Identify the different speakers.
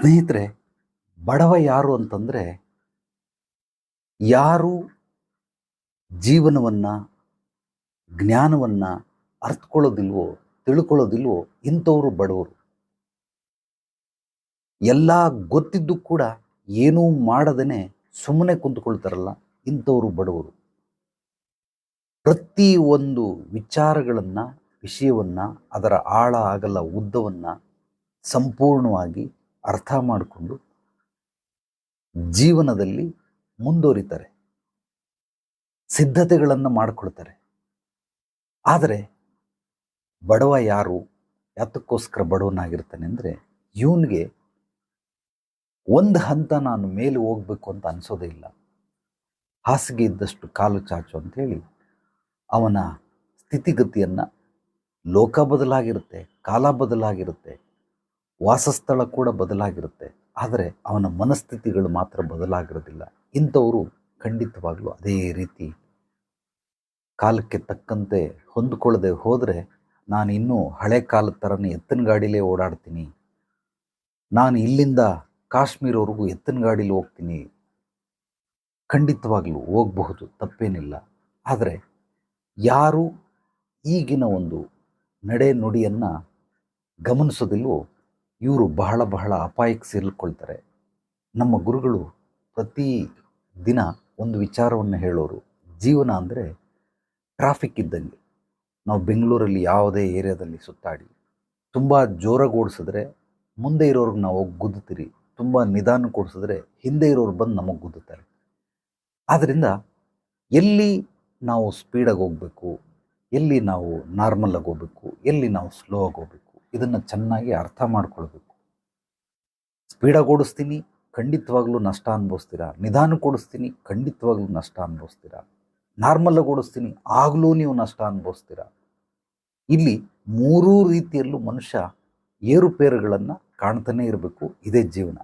Speaker 1: ಸ್ನೇಹಿತರೆ, ಬಡವ ಯಾರು ಅಂತಂದರೆ ಯಾರು ಜೀವನವನ್ನು, ಜ್ಞಾನವನ್ನು ಅರ್ಥಕೊಳ್ಳೋದಿಲ್ವೋ ತಿಳ್ಕೊಳ್ಳೋದಿಲ್ವೋ ಇಂಥವರು ಬಡವರು. ಎಲ್ಲ ಗೊತ್ತಿದ್ದು ಕೂಡ ಏನೂ ಮಾಡದೇ ಸುಮ್ಮನೆ ಕುಂತ್ಕೊಳ್ತಾರಲ್ಲ ಇಂಥವರು ಬಡವರು. ಪ್ರತಿ ಒಂದು ವಿಚಾರಗಳನ್ನು, ವಿಷಯವನ್ನು, ಅದರ ಆಳ ಆಗಲ್ಲ ಉದ್ದವನ್ನು ಸಂಪೂರ್ಣವಾಗಿ ಅರ್ಥ ಮಾಡಿಕೊಂಡು ಜೀವನದಲ್ಲಿ ಮುಂದುವರಿತಾರೆ. ಸಿದ್ಧತೆಗಳನ್ನು ಮಾಡಿಕೊಳ್ತಾರೆ. ಆದರೆ ಬಡವ ಯಾರು, ಯಾತಕ್ಕೋಸ್ಕರ ಬಡವನಾಗಿರ್ತಾನೆ ಅಂದರೆ ಇವನಿಗೆ ಒಂದು ಹಂತ ನಾನು ಮೇಲೆ ಹೋಗಬೇಕು ಅಂತ ಅನಿಸೋದೇ ಇಲ್ಲ. ಹಾಸಿಗೆ ಇದ್ದಷ್ಟು ಕಾಲು ಚಾಚು ಅಂಥೇಳಿ ಅವನ ಸ್ಥಿತಿಗತಿಯನ್ನು ಲೋಕ ಬದಲಾಗಿರುತ್ತೆ, ಕಾಲ ಬದಲಾಗಿರುತ್ತೆ. ವಾಸಸ್ಥಳ ಕೂಡ ಬದಲಾಗಿರುತ್ತೆ. ಆದರೆ ಅವನ ಮನಸ್ಥಿತಿಗಳು ಮಾತ್ರ ಬದಲಾಗಿರೋದಿಲ್ಲ. ಇಂಥವರು ಖಂಡಿತವಾಗಲೂ ಅದೇ ರೀತಿ ಕಾಲಕ್ಕೆ ತಕ್ಕಂತೆ ಹೊಂದಿಕೊಳ್ಳದೆ ಹೋದರೆ ನಾನು ಇನ್ನೂ ಹಳೆ ಕಾಲದ ಥರನೇ ಎತ್ತಿನ ಗಾಡಿಲೇ ಓಡಾಡ್ತೀನಿ. ನಾನು ಇಲ್ಲಿಂದ ಕಾಶ್ಮೀರವರೆಗೂ ಎತ್ತಿನ ಗಾಡೀಲಿ ಹೋಗ್ತೀನಿ. ಖಂಡಿತವಾಗಲೂ ಹೋಗಬಹುದು, ತಪ್ಪೇನಿಲ್ಲ. ಆದರೆ ಯಾರು ಈಗಿನ ಒಂದು ನಡೆ ನುಡಿಯನ್ನು ಗಮನಿಸೋದಿಲ್ವೋ? ಇವರು ಬಹಳ ಬಹಳ ಅಪಾಯಕ್ಕೆ ಸೇರಿಕೊಳ್ತಾರೆ. ನಮ್ಮ ಗುರುಗಳು ಪ್ರತಿ ದಿನ ಒಂದು ವಿಚಾರವನ್ನು ಹೇಳೋರು. ಜೀವನ ಅಂದರೆ ಟ್ರಾಫಿಕ್ ಇದ್ದಂಗೆ. ನಾವು ಬೆಂಗಳೂರಲ್ಲಿ ಯಾವುದೇ ಏರಿಯಾದಲ್ಲಿ ಸುತ್ತಾಡಿ ತುಂಬ ಜೋರಾಗಿ ಓಡಿಸಿದ್ರೆ ಮುಂದೆ ಇರೋರ್ಗೆ ನಾವು ಹೋಗಿ ಗುದ್ದುತ್ತೀರಿ. ತುಂಬ ನಿಧಾನ ಕೊಡಿಸಿದ್ರೆ ಹಿಂದೆ ಇರೋರು ಬಂದು ನಮಗೆ ಗುದ್ದುತ್ತಾರೆ. ಆದ್ದರಿಂದ ಎಲ್ಲಿ ನಾವು ಸ್ಪೀಡಾಗಿ ಹೋಗಬೇಕು, ಎಲ್ಲಿ ನಾವು ನಾರ್ಮಲಾಗಿ ಹೋಗಬೇಕು, ಎಲ್ಲಿ ನಾವು ಸ್ಲೋ ಆಗಿ ಹೋಗಬೇಕು ಇದನ್ನು ಚೆನ್ನಾಗಿ ಅರ್ಥ ಮಾಡ್ಕೊಳ್ಬೇಕು. ಸ್ಪೀಡಾಗಿ ಓಡಿಸ್ತೀನಿ, ಖಂಡಿತವಾಗ್ಲೂ ನಷ್ಟ ಅನುಭವಿಸ್ತೀರಾ? ನಿಧಾನಕ್ಕೆ ಓಡಿಸ್ತೀನಿ ಖಂಡಿತವಾಗ್ಲೂ ನಷ್ಟ ಅನುಭವಿಸ್ತೀರಾ? ನಾರ್ಮಲಾಗಿ ಓಡಿಸ್ತೀನಿ, ಆಗಲೂ ನೀವು ನಷ್ಟ ಅನುಭವಿಸ್ತೀರಾ? ಇಲ್ಲಿ ಮೂರೂ ರೀತಿಯಲ್ಲೂ ಮನುಷ್ಯ ಏರುಪೇರುಗಳನ್ನು ಕಾಣ್ತಾನೆ ಇರಬೇಕು, ಇದೇ ಜೀವನ.